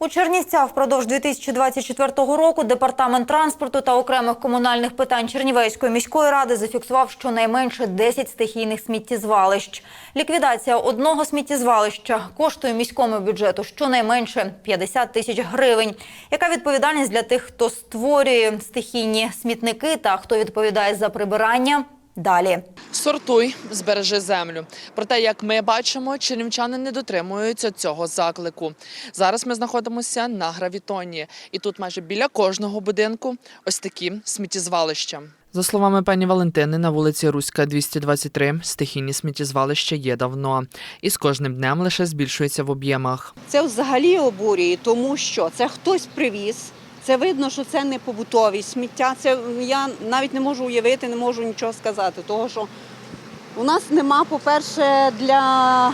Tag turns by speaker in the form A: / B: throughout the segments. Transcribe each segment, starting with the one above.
A: У Чернівцях впродовж 2024 року департамент транспорту та окремих комунальних питань Чернівецької міської ради зафіксував щонайменше 10 стихійних сміттєзвалищ. Ліквідація одного сміттєзвалища коштує міському бюджету щонайменше 50 тисяч гривень. Яка відповідальність для тих, хто створює стихійні смітники та хто відповідає за прибирання? Далі.
B: Сортуй, збережи землю. Проте, як ми бачимо, чернівчани не дотримуються цього заклику. Зараз ми знаходимося на гравітоні, і тут майже біля кожного будинку ось такі сміттєзвалища. За словами пані Валентини, на вулиці Руська, 223, стихійні сміттєзвалища є давно, і з кожним днем лише збільшується в об'ємах.
C: Це взагалі обурює, тому що це хтось привіз. Це видно, що це не побутові сміття. Це я навіть не можу уявити, не можу нічого сказати. Того що у нас нема, по-перше, для,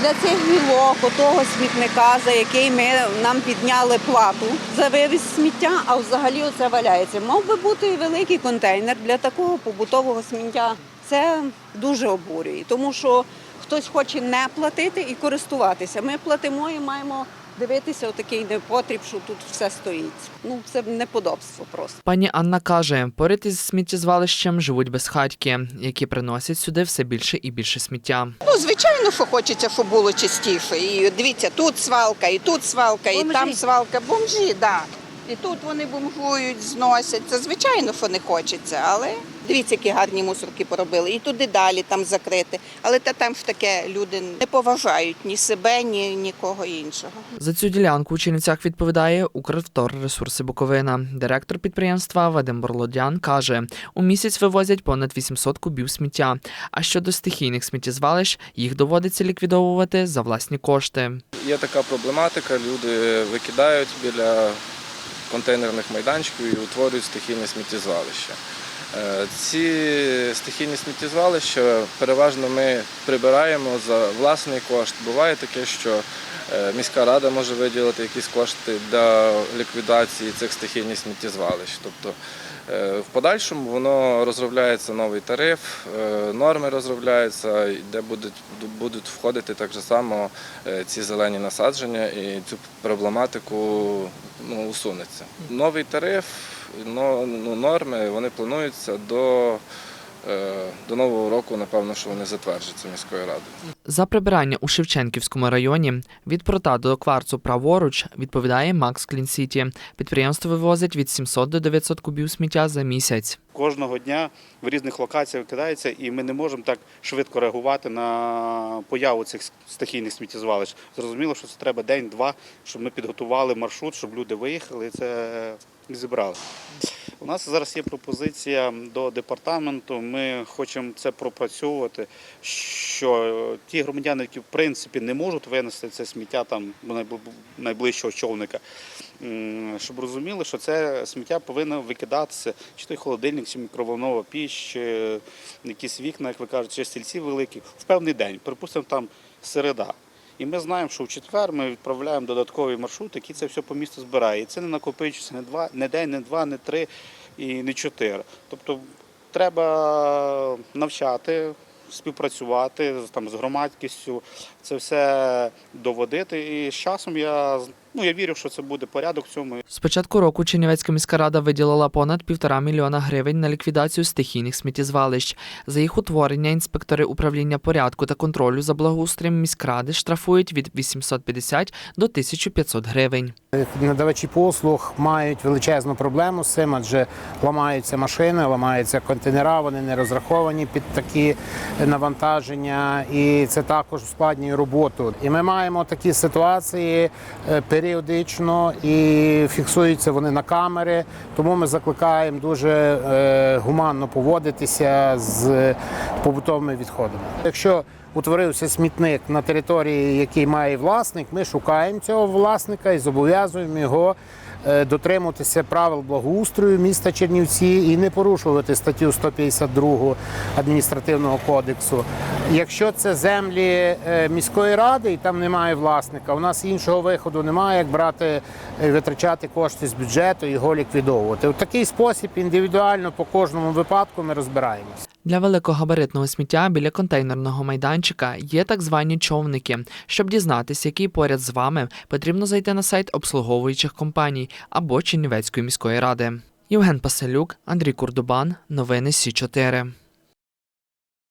C: для цих гілок, отого смітника, за який ми нам підняли плату за вивіз сміття, а взагалі оце валяється. Мав би бути великий контейнер для такого побутового сміття. Це дуже обурює, тому що хтось хоче не платити і користуватися. Ми платимо і маємо дивитися отакий непотріб, що тут все стоїть. Ну це неподобство просто.
B: Пані Анна каже, поряд із сміттєзвалищем живуть безхатьки, які приносять сюди все більше і більше сміття.
D: Ну, звичайно, що хочеться, щоб було чистіше. І дивіться, тут свалка, і тут свалка, і там свалка. Бомжі, да. І тут вони бомжують, зносять. Це звичайно, що не хочеться, але дивіться, які гарні мусорки поробили. І туди далі там закрити. Але та там ж таке люди не поважають ні себе, ні нікого іншого.
B: За цю ділянку у Чернівцях відповідає Укрвторресурси Буковина. Директор підприємства Вадим Борлодян каже, у місяць вивозять понад 800 кубів сміття. А щодо стихійних сміттєзвалищ, їх доводиться ліквідовувати за власні кошти.
E: Є така проблематика, люди викидають біля контейнерних майданчиків і утворюють стихійне сміттєзвалище. Ці стихійні сміттєзвалища переважно ми прибираємо за власний кошт. Буває таке, що міська рада може виділити якісь кошти для ліквідації цих стихійних сміттєзвалищ. Тобто е, в подальшому воно розробляється новий тариф, е, норми розробляються, де будуть, будуть входити так само е, ці зелені насадження і цю проблематику ну, усунеться. Новий тариф, ну, норми вони плануються до, е, до нового року, напевно, що вони затверджаться міською радою.
B: За прибирання у Шевченківському районі від прота до кварцу праворуч відповідає Макс Клінсіті. Підприємство вивозить від 700 до 900 кубів сміття за місяць.
F: Кожного дня в різних локаціях викидається, і ми не можемо так швидко реагувати на появу цих стихійних сміттєзвалищ. Зрозуміло, що це треба день-два, щоб ми підготували маршрут, щоб люди виїхали і це зібрали. У нас зараз є пропозиція до департаменту. Ми хочемо це пропрацьовувати, що ті громадяни, які в принципі не можуть винести це сміття там найближчого човника, щоб розуміли, що це сміття повинно викидатися, чи той холодильник, чи мікроволнова піч, чи якісь вікна, як ви кажете, чи стільці великі, в певний день. Припустимо, там середа. І ми знаємо, що в четвер ми відправляємо додатковий маршрут, який це все по місту збирає. І це не накопичується не два, не день, не два, не три і не чотири. Тобто треба навчати, співпрацювати там, з громадськістю, це все доводити. І з часом я, ну, я вірю, що це буде порядок в цьому.
B: З початку року Чернівецька міська рада виділила понад півтора мільйона гривень на ліквідацію стихійних сміттєзвалищ. За їх утворення інспектори управління порядку та контролю за благоустроєм міськради штрафують від 850 до 1500 гривень.
G: Надавачі послуг мають величезну проблему з цим, адже ламаються машини, ламаються контейнера, вони не розраховані під такі навантаження, і це також ускладнює роботу. І ми маємо такі ситуації е, періодично і фіксуються вони на камери. Тому ми закликаємо дуже е, гуманно поводитися з побутовими відходами. Якщо утворився смітник на території, який має власник, ми шукаємо цього власника і зобов'язуємо його дотримуватися правил благоустрою міста Чернівці і не порушувати статтю 152 адміністративного кодексу. Якщо це землі е, міської ради і там немає власника, у нас іншого виходу немає, як брати е, витрачати кошти з бюджету і його ліквідовувати. У такий спосіб індивідуально по кожному випадку ми розбираємося.
B: Для великогабаритного сміття біля контейнерного майданчика є так звані човники. Щоб дізнатися, який поряд з вами, потрібно зайти на сайт обслуговуючих компаній або Чернівецької міської ради. Євген Паселюк, Андрій Курдубан, новини Сі 4